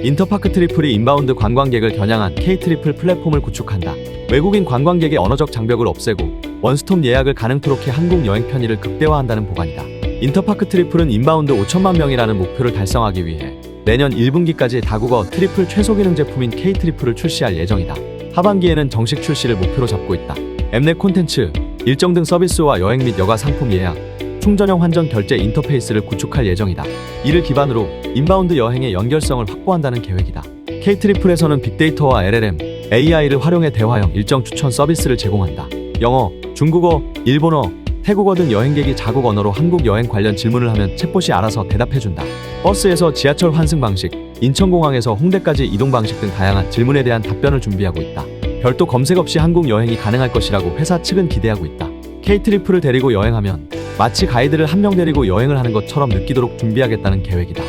인터파크 트리플이 인바운드 관광객을 겨냥한 K-트리플 플랫폼을 구축한다. 외국인 관광객의 언어적 장벽을 없애고 원스톱 예약을 가능토록 해 한국 여행 편의를 극대화한다는 보관이다. 인터파크 트리플은 인바운드 5천만 명이라는 목표를 달성하기 위해 내년 1분기까지 다국어 트리플 최소 기능 제품인 K-트리플을 출시할 예정이다. 하반기에는 정식 출시를 목표로 잡고 있다. 앱내 콘텐츠, 일정 등 서비스와 여행 및 여가 상품 예약, 충전형 환전 결제 인터페이스를 구축할 예정이다. 이를 기반으로 인바운드 여행의 연결성을 확보한다는 계획이다. K-트리플에서는 빅데이터와 LLM, AI를 활용해 대화형 일정 추천 서비스를 제공한다. 영어, 중국어, 일본어, 태국어 등 여행객이 자국 언어로 한국 여행 관련 질문을 하면 챗봇이 알아서 대답해준다. 버스에서 지하철 환승 방식, 인천공항에서 홍대까지 이동 방식 등 다양한 질문에 대한 답변을 준비하고 있다. 별도 검색 없이 한국 여행이 가능할 것이라고 회사 측은 기대하고 있다. K-트리플을 데리고 여행하면 마치 가이드를 한 명 데리고 여행을 하는 것처럼 느끼도록 준비하겠다는 계획이다.